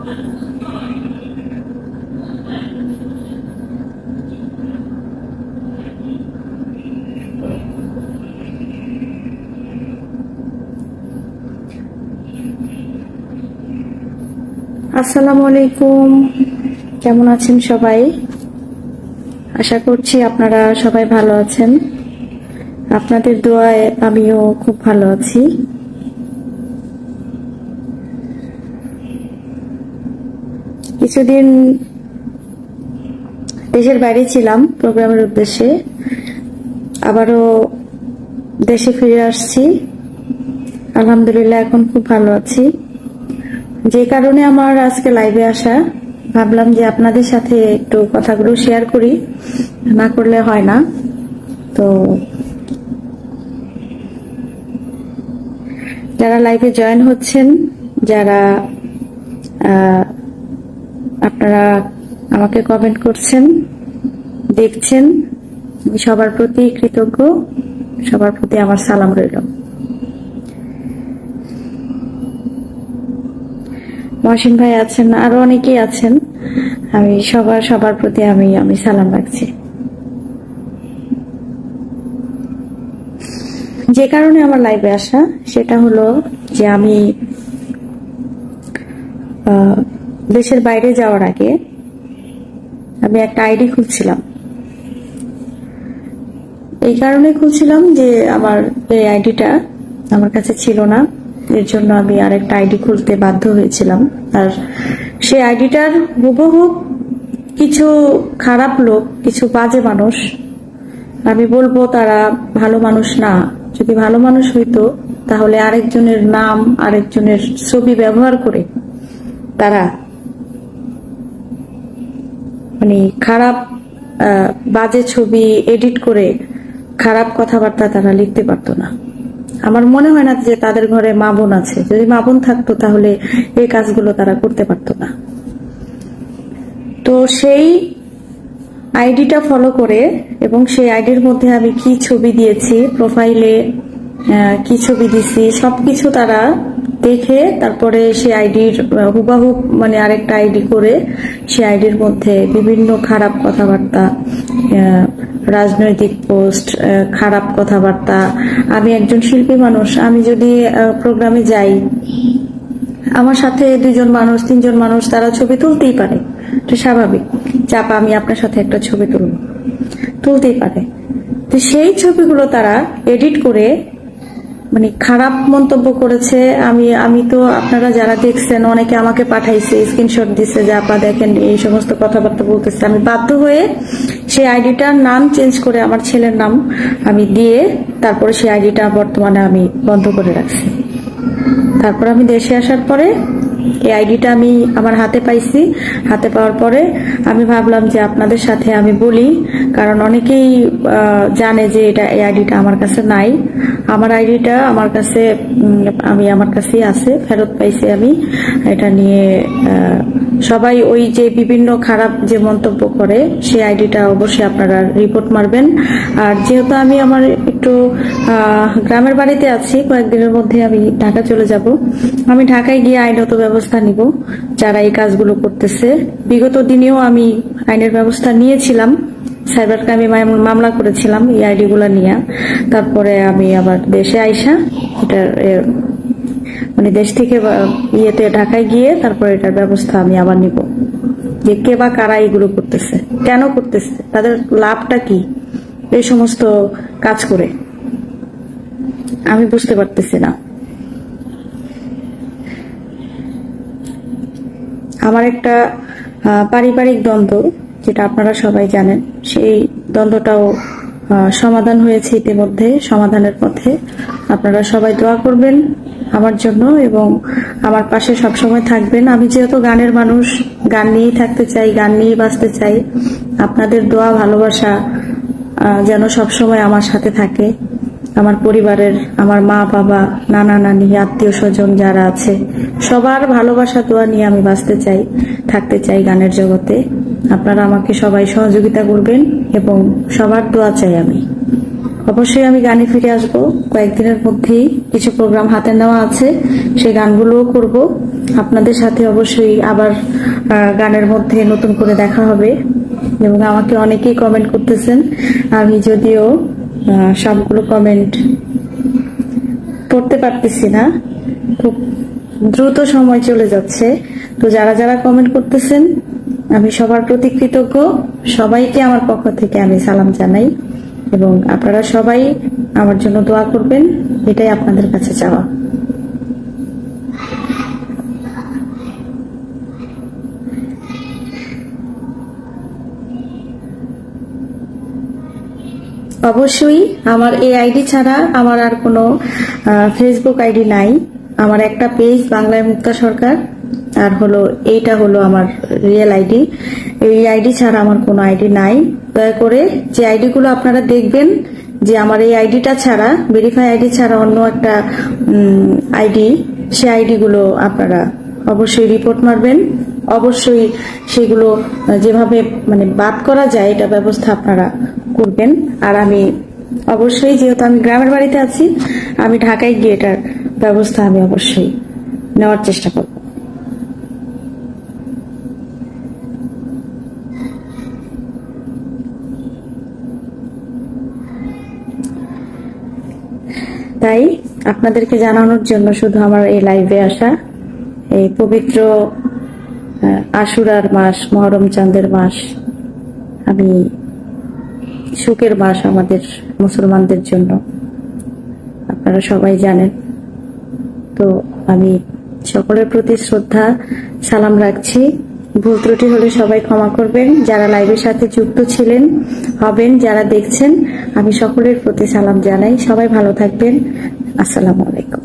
আসসালামু আলাইকুম। কেমন আছেন সবাই? আশা করছি আপনারা সবাই ভালো আছেন। আপনাদের দোয়ায় আমিও খুব ভালো আছি। কিছুদিন দেশের বাইরে ছিলাম প্রোগ্রামের উদ্দেশ্যে। আবারও দেশে ফিরে আসছি। আলহামদুলিল্লাহ, এখন খুব ভালো আছি। যে কারণে আমার আজকে লাইভে আসা, ভাবলাম যে আপনাদের সাথে একটু কথাগুলো শেয়ার করি। না করলে হয় না। তো যারা লাইভে জয়েন হচ্ছেন, যারা আপনারা আমাকে কমেন্ট করছেন, দেখছেন, আমি সবার প্রতি কৃতজ্ঞ, সবার প্রতি আমার সালাম রইল। মহসিন ভাই আছেন, আরও অনেকেই আছেন, আমি সবার সবার প্রতি আমি আমি সালাম রাখছি। যে কারণে আমার লাইভে আসা, সেটা হলো যে আমি দেশের বাইরে যাওয়ার আগে আমি একটা আইডি খুঁজছিলাম। এই কারণে খুঁজছিলাম যে আমার এই আইডিটা আমার কাছে ছিল না। এর জন্য আমি আরেকটা আইডি খুলতে বাধ্য হয়েছিলাম। আর সেই আইডিটার হুবহু কিছু খারাপ লোক, কিছু বাজে মানুষ, আমি বলব তারা ভালো মানুষ না। যদি ভালো মানুষ হইতো, তাহলে আরেকজনের নাম, আরেকজনের ছবি ব্যবহার করে তারা মানে খারাপ বাজে ছবি এডিট করে খারাপ কথাবার্তা তারা লিখতে পারতো না। আমার মনে হয় না যে তাদের ঘরে মা বোন আছে। যদি মা বোন থাকতো তাহলে এই কাজগুলো তারা করতে পারতো না। তো সেই আইডিটা ফলো করে এবং সেই আইডির মধ্যে আমি কি ছবি দিয়েছি প্রোফাইলে কি ছবি দিছি, সবকিছু তারা দেখে তারপরে সে আইডির হুবাহু মানে আরেকটা আইডি করে সেই আইডির মধ্যে বিভিন্ন খারাপ কথাবার্তা রাজনৈতিক পোস্ট খারাপ কথাবার্তা। আমি একজন শিল্পী মানুষ, আমি যদি প্রোগ্রামে যাই, আমার সাথে দুজন মানুষ, তিনজন মানুষ, তারা ছবি তুলতেই পারে। এটা স্বাভাবিক। চাপা, আমি আপনার সাথে একটা ছবি তুলব। তুলতেই পারে। তো সেই ছবিগুলো তারা এডিট করে মানে খারাপ মন্তব্য করেছে। আমি আমি তো আপনারা যারা দেখছেন, অনেকে আমাকে পাঠাইছে স্ক্রিনশট দিচ্ছে যে আপা দেখেন এই সমস্ত কথাবার্তা বলতেছে। আমি বাধ্য হয়ে সেই আইডিটার নাম চেঞ্জ করে আমার ছেলের নাম আমি দিয়ে তারপরে সেই আইডিটা বর্তমানে আমি বন্ধ করে রাখছি। তারপর আমি দেশে আসার পরে এই আইডিটা আমি আমার হাতে পাইছি। হাতে পাওয়ার পরে আমি ভাবলাম যে আপনাদের সাথে আমি বলি, কারণ অনেকেই জানে যে এটা এই আইডিটা আমার কাছে নাই। আমার আইডিটা আমার কাছে আমি আমার কাছেই আছে, ফেরত পাইছি আমি। এটা নিয়ে সবাই ওই যে বিভিন্ন খারাপ যে মন্তব্য করে সেই আইডিটা অবশ্যই আপনারা রিপোর্ট মারবেন। আর যেহেতু আমি আমার একটু গ্রামের বাড়িতে আছি কয়েকদিনের মধ্যে আমি ঢাকা চলে যাব। আমি ঢাকায় গিয়ে আইনত ব্যবস্থা নিব যারা এই কাজগুলো করতেছে। বিগত দিনেও আমি আইনের ব্যবস্থা নিয়েছিলাম। সাইবার ক্রাইমে মামলা করেছিলাম এই আইডিগুলো নিয়ে। তারপরে আমি আবার দেশে আইসা এটা এ, মানে দেশ থেকে ইয়েতে, ঢাকায় গিয়ে তারপরে এটার ব্যবস্থা আমি আবার নিব। যে কে বা কারা এগুলো করতেছে, কেন করতেছে, তাদের লাভটা কি, এই সমস্ত কাজ করে আমি বুঝতে পারতেছি না। আমার একটা পারিবারিক দ্বন্দ্ব, যেটা আপনারা সবাই জানেন, সেই দ্বন্দ্বটাও সমাধান হয়েছে ইতিমধ্যে, সমাধানের পথে। আপনারা সবাই দোয়া করবেন। আমার জন্য এবং আমার পাশে সবসময় থাকবেন। আমি যেহেতু গানের মানুষ, গান নিয়েই থাকতে চাই, গান নিয়েই বাঁচতে চাই, আপনাদের দোয়া, ভালোবাসা যেন সবসময় আমার সাথে থাকে। আমার পরিবারের, আমার মা, বাবা, নানা, নানি, আত্মীয় স্বজন যারা আছে, সবার ভালোবাসা, দোয়া নিয়ে আমি বাঁচতে চাই, থাকতে চাই গানের জগতে। আপনারা আমাকে সবাই সহযোগিতা করবেন এবং সবার দোয়া চাই আমি। অবশ্যই আমি গানে ফিরে আসব। কয়েকদিনের মধ্যেই কিছু প্রোগ্রাম হাতে নেওয়া আছে, সেই গানগুলোও করব। আপনাদের সাথে অবশ্যই আবার গানের মধ্যে নতুন করে দেখা হবে। এবং আমাকে অনেকেই কমেন্ট করতেছেন, আমি যদিও সবগুলো কমেন্ট পড়তে পারতেছি না। খুব দ্রুত সময় চলে যাচ্ছে। তো যারা যারা কমেন্ট করতেছেন, আমি সবার প্রতি কৃতজ্ঞ। সবাইকে আমার পক্ষ থেকে আমি সালাম জানাই। এবং আপনারা সবাই আমার জন্য দোয়া করবেন, এটাই আপনাদের কাছে চাওয়া। অবশ্যই আমার এই আইডি ছাড়া আমার আর কোনো ফেসবুক আইডি নাই। আমার একটা পেজ, বাংলায় মুক্তা সরকার, আর হলো, এইটা হলো আমার রিয়েল আইডি। এই আইডি ছাড়া আমার কোনো আইডি নাই। দয়া করে যে আইডি গুলো আপনারা দেখবেন, যে আমার এই আইডিটা ছাড়া ভেরিফাই আইডি ছাড়া অন্য একটা আইডি, সে আইডি গুলো আপনারা অবশ্যই রিপোর্ট মারবেন। অবশ্যই সেগুলো, যেভাবে মানে বাদ করা যায়, এটা ব্যবস্থা আপনারা করবেন। আর আমি অবশ্যই, যেহেতু আমি গ্রামের বাড়িতে আছি, আমি ঢাকায় গিয়ে এটার ব্যবস্থা আমি অবশ্যই নেওয়ার চেষ্টা করব। তাই আপনাদেরকে জানানোর জন্য শুধু আমার এই লাইভে আসা। এই পবিত্র আশুরার মাস, মহরম চাঁদের মাস, আমি সুখের মাস আমাদের মুসলমানদের জন্য। আপনারা সবাই জানেন। তো আমি সকলের প্রতি শ্রদ্ধা, সালাম রাখছি। ভুল ত্রুটি হলে সবাই ক্ষমা করবেন। যারা লাইভের সাথে যুক্ত ছিলেন, হবেন। যারা দেখছেন, আমি সকলের প্রতি সালাম জানাই। সবাই ভালো থাকবেন। আসসালামু আলাইকুম।